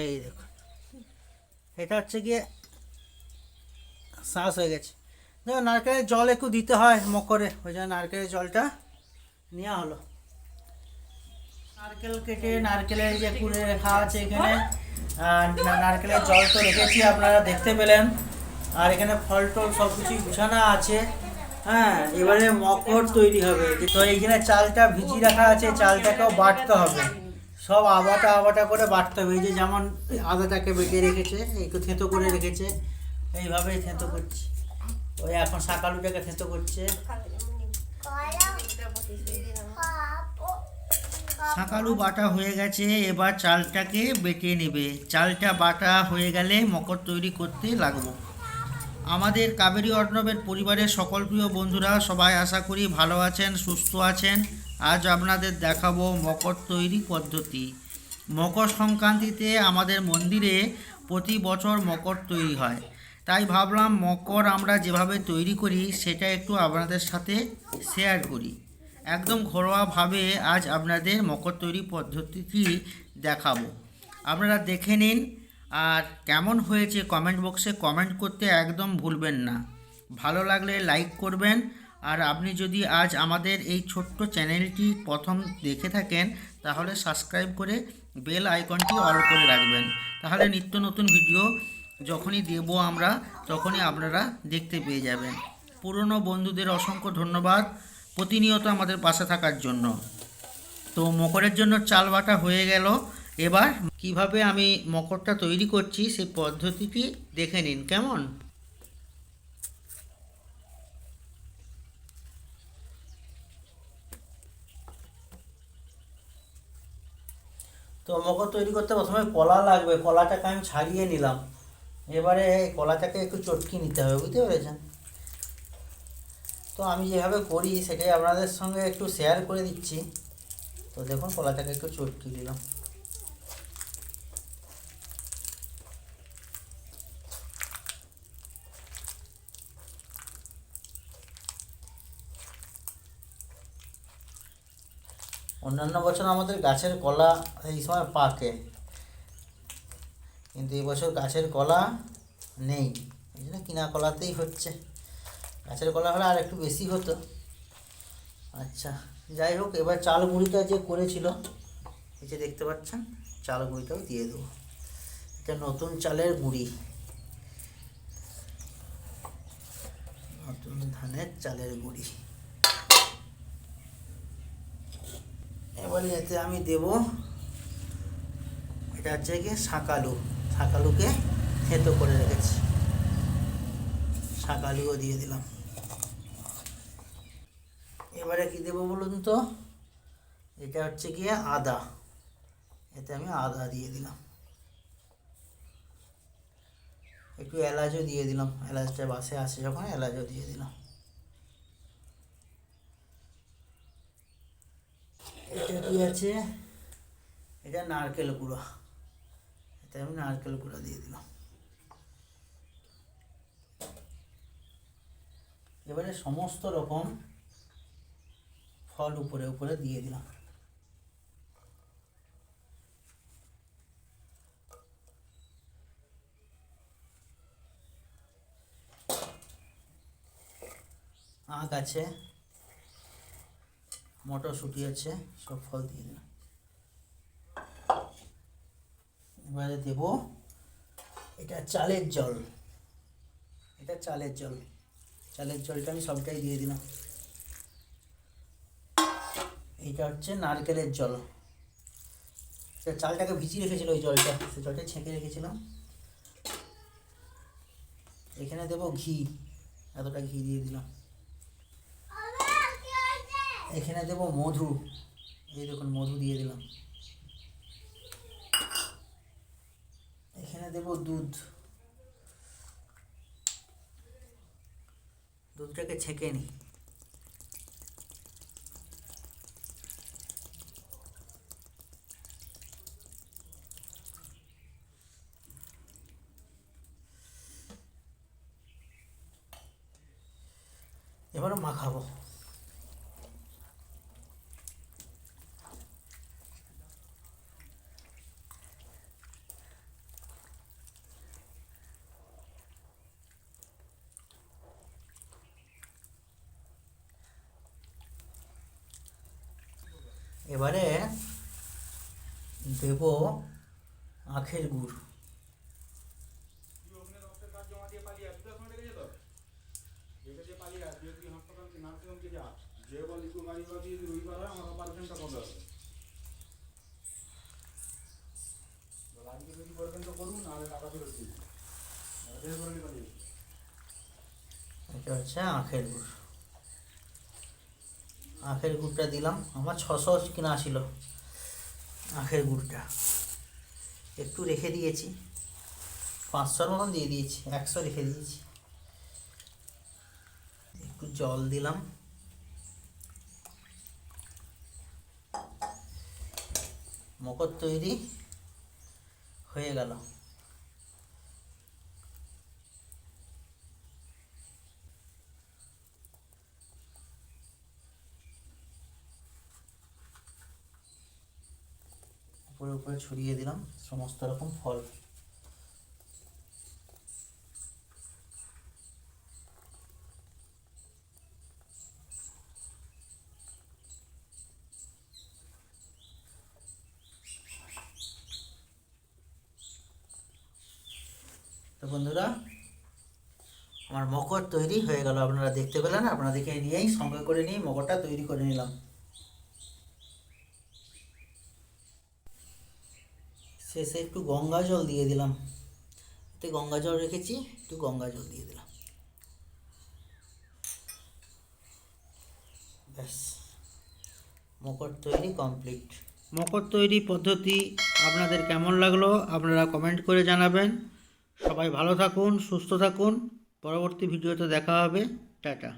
এই দেখো। এটা হচ্ছে গিয়ে শ্বাস হয়ে গেছে। দেখো, নারকেলের জল একটু দিতে হয় মকরে, ওই জন্য নারকেলের জলটা নেওয়া হলো। নারকেল কেটে নারকেলের যে কুড়ে রেখা আছে এখানে নারকেলের জল তো রেখেছি, আপনারা দেখতে পেলেন। আর এখানে ফল টল সব কিছুই গুছানো আছে। হ্যাঁ এবারে মকর তৈরি হবে। তো এইখানে চালটা ভিজিয়ে রাখা আছে, চালটাকেও বাটতে হবে। সব আবাটা আবাটা করে বাটতে হবে। এই যে যেমন আদাটাকে বেটে রেখেছে, একটু থেঁতো করে রেখেছে, এইভাবেই থেঁতো করছে। ওই এখন শাকালুটাকে থেঁতো করছে। শাকালু বাটা হয়ে গেছে, এবার চালটাকে বেটে নেবে। চালটা বাটা হয়ে গেলে মকর তৈরি করতে লাগবো। আমাদের কাবেরী অর্ণবের পরিবারের সকল প্রিয় বন্ধুরা সবাই আশা করি ভালো আছেন, সুস্থ আছেন। আজ আপনাদের দেখাবো মকর তৈরি পদ্ধতি। মকর সংক্রান্তিতে আমাদের মন্দিরে প্রতি বছর মকর তৈরি হয়। তাই ভাবলাম মকর আমরা যেভাবে তৈরি করি, সেটা একটু আপনাদের সাথে শেয়ার করি। একদম ঘরোয়াভাবে আজ আপনাদের মকর তৈরি পদ্ধতিটি দেখাবো। আপনারা দেখে নিন, আর কেমন হয়েছে কমেন্ট বক্সে কমেন্ট করতে একদম ভুলবেন না। ভালো লাগলে লাইক করবেন আর আপনি যদি আজ আমাদের এই ছোট্ট চ্যানেলটি প্রথম দেখে থাকেন, তাহলে সাবস্ক্রাইব করে বেল আইকনটি অল করে রাখবেন। তাহলে নিত্য নতুন ভিডিও যখনই দেব আমরা, তখনই আপনারা দেখতে পেয়ে যাবেন। পুরনো বন্ধুদের অসংখ্য ধন্যবাদ প্রতিনিয়ত আমাদের পাশে থাকার জন্য। তো মকরের জন্য চাল বাটা হয়ে গেল। এবার কীভাবে আমি মকরটা তৈরি করছি সেই পদ্ধতিটি দেখে নিন, কেমন? তো মকর তৈরি করতে প্রথমে কলা লাগবে, কলাটাকে আমি ছাড়িয়ে নিলাম। এবারে কলাটাকে একটু চটকি নিতে হবে, বুঝতে পেরেছেন? তো আমি যেভাবে করি সেটাই আপনাদের সঙ্গে একটু শেয়ার করে দিচ্ছি। তো দেখুন, কলাটাকে একটু চটকি দিলাম অন্যান্য বছর আমাদের গাছের কলা এই সময় পাকে। কিন্তু এবছর গাছের কলা নেই। এই জন্য কিনা কলাতেই হচ্ছে। গাছের কলা হলে আর একটু বেশি হতো। আচ্ছা যাই হোক, এবার চাল গুঁড়িটা যে করেছিল, এই যে দেখতে পাচ্ছেন, চাল গুঁড়িটাও দিয়ে দেবো। এটা নতুন চালের গুঁড়ি। নতুন ধানের চালের গুঁড়ি। এবারে এতে আমি দেব, এটা হচ্ছে কি শাকালু। শাকালুকে থেতো করে রেখেছি। শাকালুও দিয়ে দিলাম। এবারে কি দেবো বলুন তো? এটা হচ্ছে গিয়ে আদা। এতে আমি আদা দিয়ে দিলাম। একটু এলাচও দিয়ে দিলাম। এলাচটা বাসে আসে যখন এলাচও দিয়ে দিলাম। এটা কি আছে? এটা নারকেল গুঁড়ো। এটা আমি নারকেল গুঁড়ো দিয়ে দিলাম। এবারে সমস্ত রকম ফল উপরে উপরে দিয়ে দিলাম। আখ আছে। মটরশুঁটি আছে সব ফল দিয়ে দিলাম। এবারে দেব, এটা চালের জল। এটা চালের জল। চালের জলটা আমি সবটাই দিয়ে দিলাম। এইটা হচ্ছে নারকেলের জল। চালটাকে ভিজিয়ে রেখেছিল ওই জলটা, সে জলটা ছেঁকে রেখেছিলাম। এখানে দেবো ঘি, এতটা ঘি দিয়ে দিলাম। এখানে দেবো মধু। এই দেখুন, মধু দিয়ে দিলাম। এখানে দেবো দুধ। দুধটাকে ছেঁকে নিই। এবারে মাখাবো এবারে দেব আখের গুড় তুই ওখানে রক্তের কার্ড জমা দিয়ে পালিয়ে আসবি দশ মিনিট লেগেছে তো দেখে দিয়ে পালিয়ে আসবি তুই হাসপাতাল কি নার্সিংহোমকে যা যে বল লিখু গাড়ি বা দিয়ে রবিবার হয় আমার অপারেশনটা কবে হবে বল আজকে যদি করবেন তো করুন নাহলে টাকা ফেরত দিন দেখে নিয়ে পালিয়ে আসবি। এটা হচ্ছে আখের গুড় আখের গুড়টা দিলাম। আমার ছশো কিনা ছিল আখের গুড়টা। একটু রেখে দিয়েছি। পাঁচশোর মতন দিয়ে দিয়েছি, একশো রেখে দিয়েছি। একটু জল দিলাম। মকর তৈরি হয়ে গেল। উপরে ছড়িয়ে দিলাম, সমস্ত রকম ফল। তো বন্ধুরা, আমার মকর তৈরি হয়ে গেল। আপনারা দেখতে পেলেন আপনাদেরকে নিয়েই সঙ্গে করে নিয়ে মকরটা তৈরি করে নিলাম। শেষে একটু গঙ্গা জল দিয়ে দিলাম। এতে গঙ্গা জল রেখেছি, একটু গঙ্গা জল দিয়ে দিলাম। ব্যাস। মকর তৈরি কমপ্লিট। মকর তৈরি পদ্ধতি আপনাদের কেমন লাগল আপনারা কমেন্ট করে জানাবেন। সবাই ভালো থাকুন, সুস্থ থাকুন। পরবর্তী ভিডিওতে দেখা হবে। টাটা।